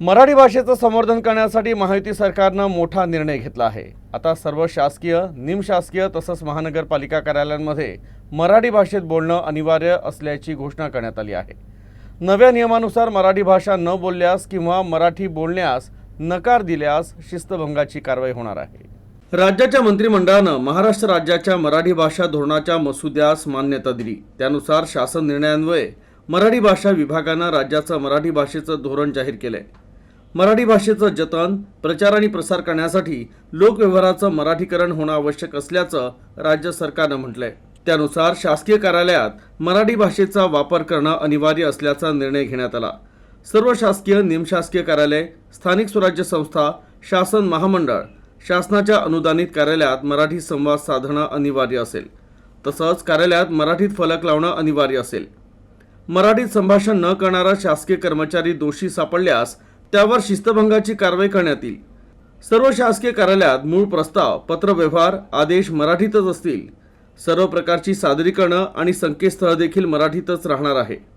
मराठी भाषेचं संवर्धन करण्यासाठी महायुती सरकारनं मोठा निर्णय घेतला आहे. आता सर्व शासकीय निमशासकीय तसंच महानगरपालिका कार्यालयांमध्ये मराठी भाषेत बोलणं अनिवार्य असल्याची घोषणा करण्यात आली आहे. नव्या नियमानुसार मराठी भाषा न बोलल्यास किंवा मराठी बोलण्यास नकार दिल्यास शिस्तभंगाची कारवाई होणार आहे. राज्याच्या मंत्रिमंडळानं महाराष्ट्र राज्याच्या मराठी भाषा धोरणाच्या मसुद्यास मान्यता दिली. त्यानुसार शासन निर्णयान्वये मराठी भाषा विभागानं राज्याचं मराठी भाषेचं धोरण जाहीर केलंय. मराठी भाषेचं जतन प्रचार आणि प्रसार करण्यासाठी लोकव्यवहाराचं मराठीकरण होणं आवश्यक असल्याचं राज्य सरकारनं म्हटलंय. त्यानुसार शासकीय कार्यालयात मराठी भाषेचा वापर करणं अनिवार्य असल्याचा निर्णय घेण्यात आला. सर्व शासकीय निमशासकीय कार्यालय स्थानिक स्वराज्य संस्था शासन महामंडळ शासनाच्या अनुदानित कार्यालयात मराठी संवाद साधणं अनिवार्य असेल. तसंच कार्यालयात मराठीत फलक लावणं अनिवार्य असेल. मराठीत संभाषण न करणारा शासकीय कर्मचारी दोषी सापडल्यास त्यावर शिस्तभंगाची कारवाई करण्यात येईल. सर्व शासकीय कार्यालयात मूळ प्रस्ताव पत्रव्यवहार आदेश मराठीतच असतील. सर्व प्रकारची सादरीकरणं आणि संकेतस्थळं देखील मराठीतच राहणार आहे.